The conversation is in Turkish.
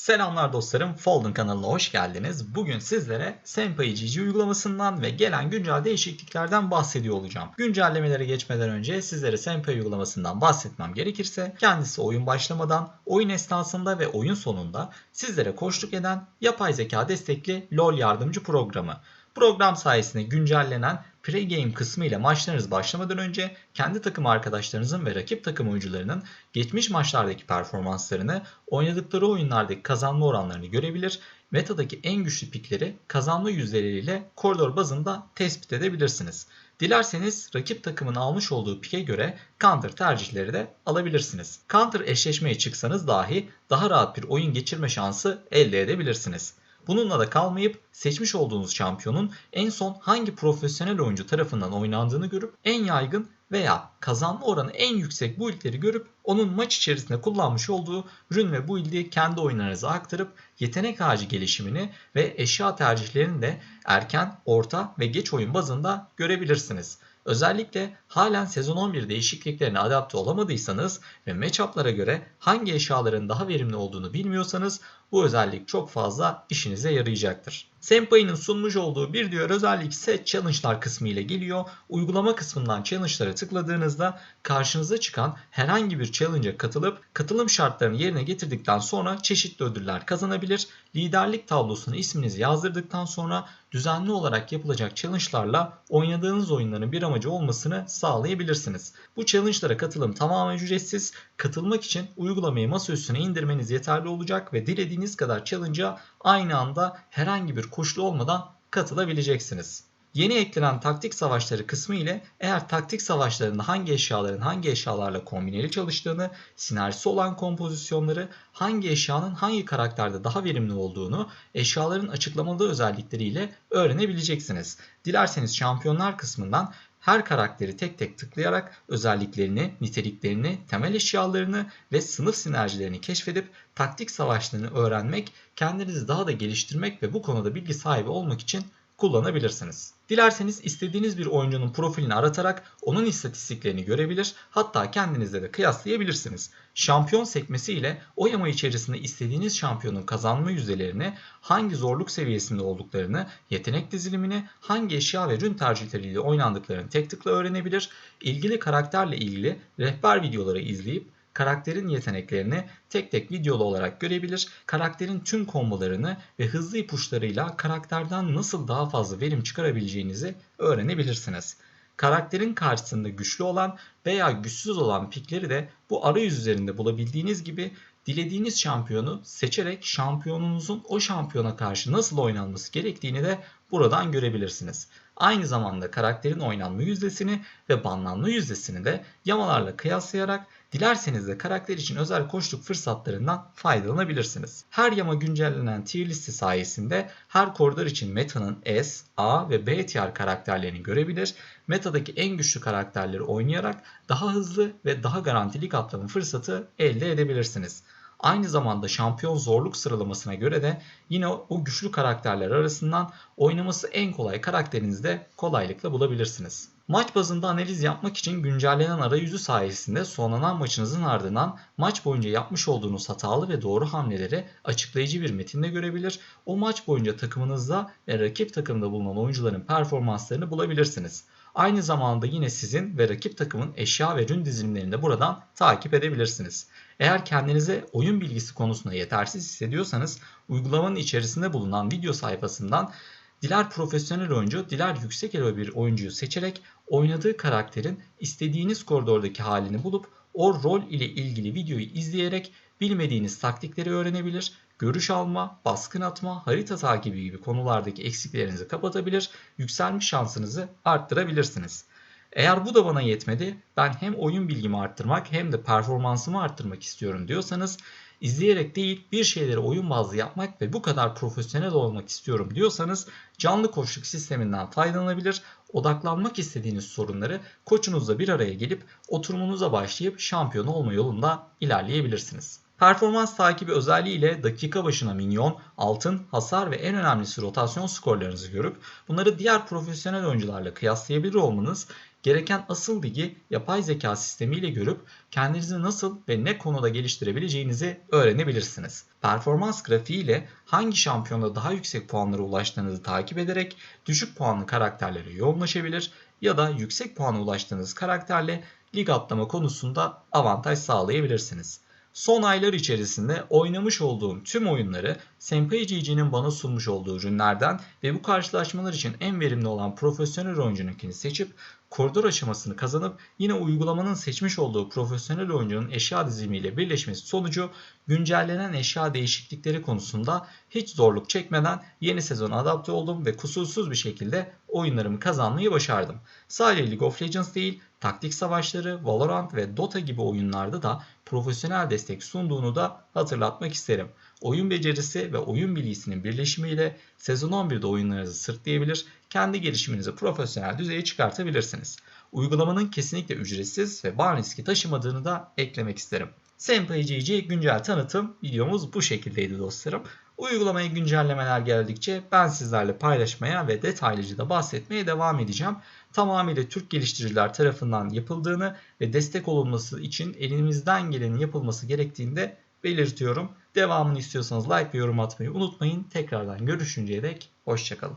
Selamlar dostlarım, Folden kanalına hoş geldiniz. Bugün sizlere Senpai GG uygulamasından ve gelen güncel değişikliklerden bahsediyor olacağım. Güncellemelere geçmeden önce sizlere Senpai uygulamasından bahsetmem gerekirse kendisi oyun başlamadan, oyun esnasında ve oyun sonunda sizlere koşluk eden yapay zeka destekli LoL yardımcı programı. Program sayesinde güncellenen pre-game kısmı ile maçlarınız başlamadan önce kendi takım arkadaşlarınızın ve rakip takım oyuncularının geçmiş maçlardaki performanslarını, oynadıkları oyunlardaki kazanma oranlarını görebilir, metadaki en güçlü pikleri kazanma yüzdeleriyle koridor bazında tespit edebilirsiniz. Dilerseniz rakip takımın almış olduğu pike göre counter tercihleri de alabilirsiniz. Counter eşleşmeye çıksanız dahi daha rahat bir oyun geçirme şansı elde edebilirsiniz. Bununla da kalmayıp seçmiş olduğunuz şampiyonun en son hangi profesyonel oyuncu tarafından oynandığını görüp en yaygın veya kazanma oranı en yüksek build'leri görüp onun maç içerisinde kullanmış olduğu ürün ve build'i kendi oyunlarınıza aktarıp yetenek ağacı gelişimini ve eşya tercihlerini de erken, orta ve geç oyun bazında görebilirsiniz. Özellikle halen sezon 11 değişikliklerine adapte olamadıysanız ve matchup'lara göre hangi eşyaların daha verimli olduğunu bilmiyorsanız bu özellik çok fazla işinize yarayacaktır. Senpai'nin sunmuş olduğu bir diğer özellik set challenge'lar kısmı ile geliyor. Uygulama kısmından challenge'lara tıkladığınızda karşınıza çıkan herhangi bir challenge'a katılıp katılım şartlarını yerine getirdikten sonra çeşitli ödüller kazanabilir. Liderlik tablosuna isminizi yazdırdıktan sonra düzenli olarak yapılacak challenge'larla oynadığınız oyunların bir amacı olmasını sağlayabilirsiniz. Bu challenge'lara katılım tamamen ücretsiz. Katılmak için uygulamayı masa üstüne indirmeniz yeterli olacak ve dilediğiniz kadar challenge'a aynı anda herhangi bir koşulu olmadan katılabileceksiniz. Yeni eklenen taktik savaşları kısmı ile eğer taktik savaşlarında hangi eşyaların hangi eşyalarla kombineli çalıştığını, sinerjisi olan kompozisyonları, hangi eşyanın hangi karakterde daha verimli olduğunu eşyaların açıklamalı özellikleriyle öğrenebileceksiniz. Dilerseniz şampiyonlar kısmından her karakteri tek tek tıklayarak özelliklerini, niteliklerini, temel eşyalarını ve sınıf sinerjilerini keşfedip taktik savaşlarını öğrenmek, kendinizi daha da geliştirmek ve bu konuda bilgi sahibi olmak için kullanabilirsiniz. Dilerseniz istediğiniz bir oyuncunun profilini aratarak onun istatistiklerini görebilir hatta kendinizle de kıyaslayabilirsiniz. Şampiyon sekmesi ile o yama içerisinde istediğiniz şampiyonun kazanma yüzdelerini, hangi zorluk seviyesinde olduklarını, yetenek dizilimini, hangi eşya ve ürün tercihleriyle oynandıklarını tek tıkla öğrenebilir, ilgili karakterle ilgili rehber videoları izleyip karakterin yeteneklerini tek tek videolu olarak görebilir, karakterin tüm kombolarını ve hızlı ipuçlarıyla karakterden nasıl daha fazla verim çıkarabileceğinizi öğrenebilirsiniz. Karakterin karşısında güçlü olan veya güçsüz olan pikleri de bu arayüz üzerinde bulabildiğiniz gibi dilediğiniz şampiyonu seçerek şampiyonunuzun o şampiyona karşı nasıl oynanması gerektiğini de buradan görebilirsiniz. Aynı zamanda karakterin oynanma yüzdesini ve banlanma yüzdesini de yamalarla kıyaslayarak dilerseniz de karakter için özel koşluk fırsatlarından faydalanabilirsiniz. Her yama güncellenen tier listi sayesinde her koridor için metanın S, A ve B tier karakterlerini görebilir. Metadaki en güçlü karakterleri oynayarak daha hızlı ve daha garantili atlama fırsatı elde edebilirsiniz. Aynı zamanda şampiyon zorluk sıralamasına göre de yine o güçlü karakterler arasından oynaması en kolay karakterinizi de kolaylıkla bulabilirsiniz. Maç bazında analiz yapmak için güncellenen arayüzü sayesinde sonlanan maçınızın ardından maç boyunca yapmış olduğunuz hatalı ve doğru hamleleri açıklayıcı bir metinde görebilir. O maç boyunca takımınızda ve rakip takımda bulunan oyuncuların performanslarını bulabilirsiniz. Aynı zamanda yine sizin ve rakip takımın eşya ve ürün dizilimlerini de buradan takip edebilirsiniz. Eğer kendinize oyun bilgisi konusunda yetersiz hissediyorsanız uygulamanın içerisinde bulunan video sayfasından diler profesyonel oyuncu, diler yüksek elo bir oyuncuyu seçerek oynadığı karakterin istediğiniz koridordaki halini bulup o rol ile ilgili videoyu izleyerek bilmediğiniz taktikleri öğrenebilir, görüş alma, baskın atma, harita takibi gibi konulardaki eksiklerinizi kapatabilir, yükselmiş şansınızı arttırabilirsiniz. Eğer bu da bana yetmedi, ben hem oyun bilgimi arttırmak hem de performansımı arttırmak istiyorum diyorsanız izleyerek değil bir şeyleri oyun bazlı yapmak ve bu kadar profesyonel olmak istiyorum diyorsanız canlı koçluk sisteminden faydalanabilir. Odaklanmak istediğiniz sorunları koçunuzla bir araya gelip oturumunuza başlayıp şampiyon olma yolunda ilerleyebilirsiniz. Performans takibi özelliği ile dakika başına minyon, altın, hasar ve en önemlisi rotasyon skorlarınızı görüp bunları diğer profesyonel oyuncularla kıyaslayabilir olmanız gereken asıl bilgi yapay zeka sistemiyle görüp kendinizi nasıl ve ne konuda geliştirebileceğinizi öğrenebilirsiniz. Performans grafiği ile hangi şampiyonda daha yüksek puanlara ulaştığınızı takip ederek düşük puanlı karakterlere yoğunlaşabilir ya da yüksek puana ulaştığınız karakterle lig atlama konusunda avantaj sağlayabilirsiniz. Son aylar içerisinde oynamış olduğum tüm oyunları Senpai GG'nin bana sunmuş olduğu ürünlerden ve bu karşılaşmalar için en verimli olan profesyonel oyuncununkini seçip koridor aşamasını kazanıp yine uygulamanın seçmiş olduğu profesyonel oyuncunun eşya dizimiyle birleşmesi sonucu güncellenen eşya değişiklikleri konusunda hiç zorluk çekmeden yeni sezona adapte oldum ve kusursuz bir şekilde oyunlarımı kazanmayı başardım. Sadece League of Legends değil, taktik savaşları, Valorant ve Dota gibi oyunlarda da profesyonel destek sunduğunu da hatırlatmak isterim. Oyun becerisi ve oyun bilgisinin birleşimiyle sezon 11'de oyunlarınızı sırtlayabilir, kendi gelişiminizi profesyonel düzeye çıkartabilirsiniz. Uygulamanın kesinlikle ücretsiz ve ban riski taşımadığını da eklemek isterim. Senpai GG güncel tanıtım videomuz bu şekildeydi dostlarım. Uygulamaya güncellemeler geldikçe ben sizlerle paylaşmaya ve detaylıca da bahsetmeye devam edeceğim. Tamamıyla Türk geliştiriciler tarafından yapıldığını ve destek olunması için elimizden gelenin yapılması gerektiğini de belirtiyorum. Devamını istiyorsanız like ve yorum atmayı unutmayın. Tekrardan görüşünceye dek hoşçakalın.